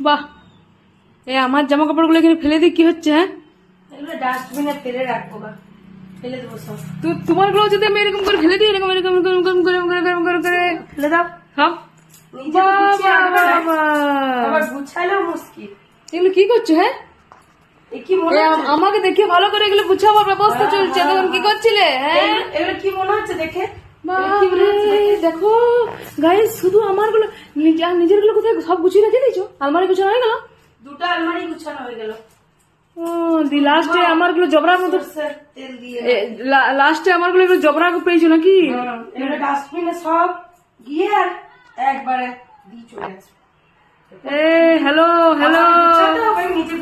বাহ। এ আমার জামা কাপড়গুলো এখানে ফেলে দিই কি হচ্ছে হ্যাঁ? এগুলো ডাস্টবিনে ফেলে রাখব বা ফেলে দেবো সব। তো তোমারগুলো যদি আমি এরকম করে ফেলে দিই এরকম এরকম এরকম এরকম করে এরকম করে ফেলে দাও। সব মুশকিল। এগুলো কি করছ হ্যাঁ? আমাকে দেখে ভালো করে এগুলো গুছাবার ব্যবস্থা চলছে। তখন কি করছিলে হ্যাঁ? এগুলো কি মনে হচ্ছে দেখে? দেখে? গায়ে শুধু আমারগুলো নিজেরগুলো কোথায় সব গুছিয়ে রেখে দিয়েছ? আলমারি গুছানো হয়ে গেল? দুটো আলমারি গুছানো হয়ে গেল। দি লাস্টে আমারগুলো জবরার মতো তেল দিয়ে লাস্টে আমারগুলো একটু জবরা পেয়েছ নাকি? ডাস্টবিনে সব গিয়ে আর একবারে দিয়ে চলে আসবে এ হ্যালো হ্যালো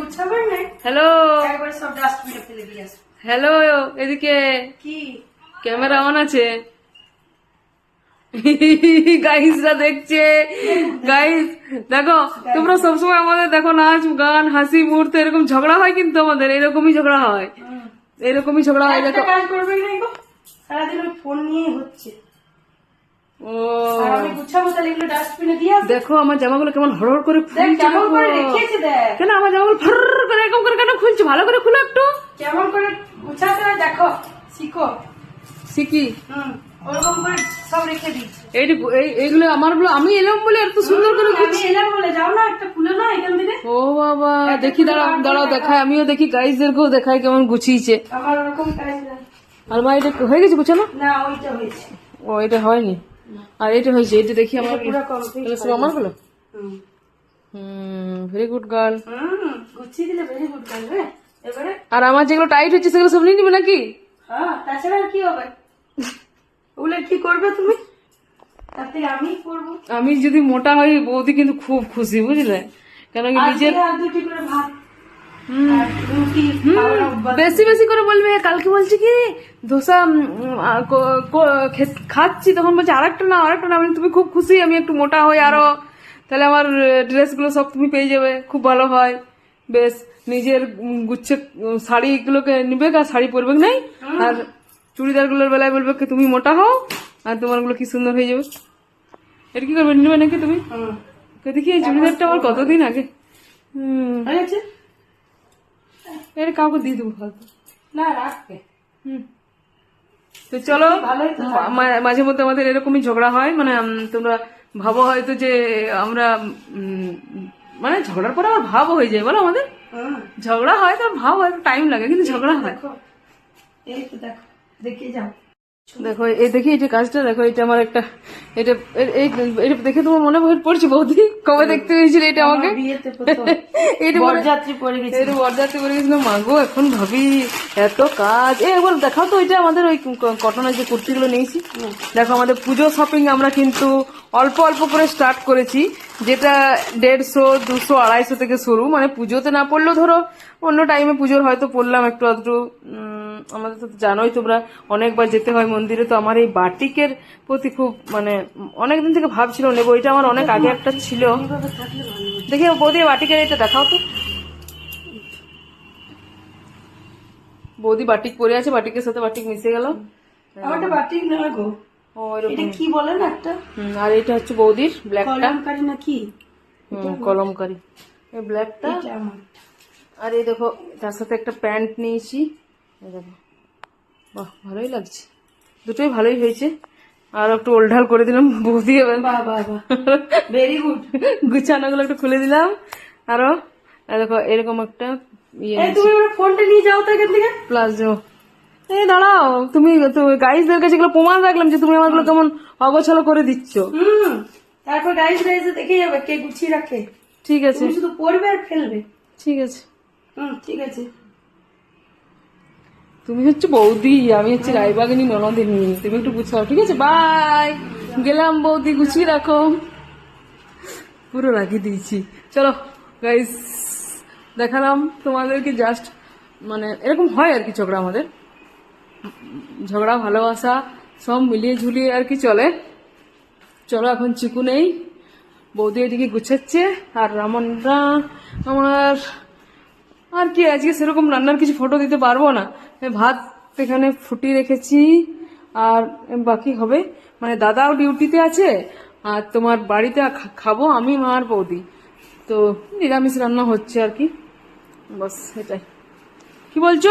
গুছাবেন না। হ্যালো একবারে সব ডাস্টবিনে ফেলে দিয়ে আসবে। হ্যালো এদিকে। কি? ক্যামেরা অন আছে। গাইসরা দেখছে। গাইস দেখো তোমরা সবসময় আমাদের দেখো নাচ গান হাসি মুহূর্তে এরকম ঝগড়া হয় কিন্তু আমাদের এরকমই ঝগড়া হয়। এরকমই ঝগড়া হয় দেখো। কাজ করবেন সারাদিন ফোন নিয়েই হচ্ছে। ও। দেখো আমার জামাগুলো কেমন হড়হড়। করে কেন আমার জামাগুলো ফর করে এরকম করে কেন খুলছে? ভালো করে খুলো একটু। কেমন করে গুছাতে দেখো শিখো। শিখি? হুম। ওরকম করে সব রেখে দিচ্ছি এই- এইগুলো আমারগুলো আমি এলাম বলে এত সুন্দর করে আমি এলাম বলে যাও না একটা খুলে না এখান থেকে। ও বাবা দেখি দাঁড়াও দাঁড়াও দেখায় আমিও দেখি গাইজদেরকেও দেখায় কেমন গুছিয়েছে। আমার ওরকম কাজ আলমারিটা হয়ে গেছে গুছানো? না ওইটা হয়েছে। ও এটা হয়নি। আর এটা হয়েছে এটা দেখি আমার পুরো সব আমারগুলো হুম। হুম ভেরি গুড গার্ল হুম গুছিয়ে দিলে ভেরি গুড কাজ এবারে? আর আমার যেগুলো টাইট হচ্ছে সেগুলো সব নিয়ে নিবে নাকি? হ্যাঁ তাছাড়া আর কি হবে? ওগুলো কি করবে তুমি? আমি করব। আমি যদি মোটা হই বৌদি কিন্তু খুব খুশি বুঝলে? কেন কি নিজের দুটি করে ভাত। বেশি বেশি করে বলবে কালকে বলছি কি ধোসা খাচ্ছি তখন বলছে আরেকটা না আরেকটা না তুমি খুব খুশি আমি একটু মোটা হই আরও। তাহলে আমার ড্রেসগুলো সব তুমি পেয়ে যাবে খুব ভালো হয়। বেশ নিজের গুচ্ছে শাড়িগুলোকে নিবে আর শাড়ি পরবে নাই? আর চুড়িদারগুলোর বেলায় বলবে কি তুমি মোটা হও আর তোমারগুলো কি সুন্দর হয়ে যাবে। এটা কি করবে নিবে নাকি তুমি? দেখি এই চুড়িদারটা আমার কতদিন আগে? হুম। এটা কাউকে দিয়ে দেবো ফালতু না রাখবে। হুম। তো চলো মাঝে মধ্যে আমাদের এরকমই ঝগড়া হয় মানে তোমরা ভাবো হয়তো যে আমরা মানে ঝগড়ার পরে আবার ভাবও হয়ে যায় বলো আমাদের? ঝগড়া হয় তো ভাব হয় টাইম লাগে কিন্তু ঝগড়া হয়। এই তো দেখো। দেখিয়ে যাও। দেখো এই দেখি এই যে কাজটা দেখো এটা আমার একটা এটা এটা দেখে তোমার মনে হয় পড়ছে বৌদি? কবে দেখতে পেয়েছিলে এটা আমাকে? এটা বরযাত্রী এটা করে গেছিল। মাগো এখন ভাবি এত কাজ। এ একবার দেখাও তো এটা আমাদের ওই কটনের যে কুর্তিগুলো নিয়েছি। দেখো আমাদের পুজো শপিং আমরা কিন্তু অল্প অল্প করে স্টার্ট করেছি যেটা দেড়শো দুশো আড়াইশো থেকে শুরু। মানে পুজোতে না পড়লেও ধরো অন্য টাইমে পুজোর হয়তো পড়লাম একটু আধটু আমাদের তো জানোই তোমরা অনেকবার যেতে হয় মন্দিরে তো আমার এই বাটিকের প্রতি খুব মানে অনেকদিন থেকে ভাবছিল নেব এটা আমার অনেক আগে একটা ছিল। দেখি বৌদি বাটিকের এটা দেখাও তো। বৌদি বাটিক পরে আছে বাটিকের সাথে বাটিক মিশে গেল। আমারটা বাটিক নয় গো? ও এটা কি বলে না একটা? হুম, আর এটা হচ্ছে বৌদির ব্ল্যাকটা। কলমকারি না কি? হুম, কলমকারি। এই ব্ল্যাকটা। আর এই দেখো তার সাথে একটা প্যান্ট নিয়েছি। দেখো। বাহ ভালোই লাগছে। দুটোই ভালোই হয়েছে। আর একটু ওলঢাল করে দিলাম বৌদি এবার। ভেরি গুড গুছানোগুলো একটু খুলে দিলাম। আরও দেখো এরকম একটা ইয়ে তুমি ফোনটা নিয়ে যাও তো এখান থেকে। প্লাজো এই দাঁড়াও তুমি গাইজদের কাছে এগুলো প্রমাণ রাখলাম যে তুমি আমারগুলো কেমন অগোছালো করে দিচ্ছ। হুম তারপর গাইজ গাইজে দেখে যাবে কে গুছিয়ে রাখে। ঠিক আছে। শুধু পড়বে আর ফেলবে। ঠিক আছে। হুম ঠিক আছে। তুমি হচ্ছে বৌদি, আমি হচ্ছে রায়বাগিনী ননদিনী। তুমি একটু গুছাও ঠিক আছে? বাই গেলাম বৌদি, গুছিয়ে রাখো। পুরো রাখিয়ে দিয়েছি। চলো গাইস দেখালাম তোমাদেরকে জাস্ট মানে এরকম হয় আর কি ঝগড়া আমাদের। ঝগড়া, ভালোবাসা, সব মিলিয়ে ঝুলিয়ে আর কি চলে। চলো, এখন চিকু নেই। বৌদি এদিকে গুছাচ্ছে, আর রামনরা আমার আর কি, আজকে সেরকম রান্নার কিছু ফটো দিতে পারব না। ভাত এখানে ফুটিয়ে রেখেছি, আর বাকি হবে মানে দাদাও ডিউটিতে আছে, আর তোমার বাড়িতে খাব আমি মার বৌদি। তো নিরামিষ রান্না হচ্ছে আর কি। বস, এটাই। কি বলছো?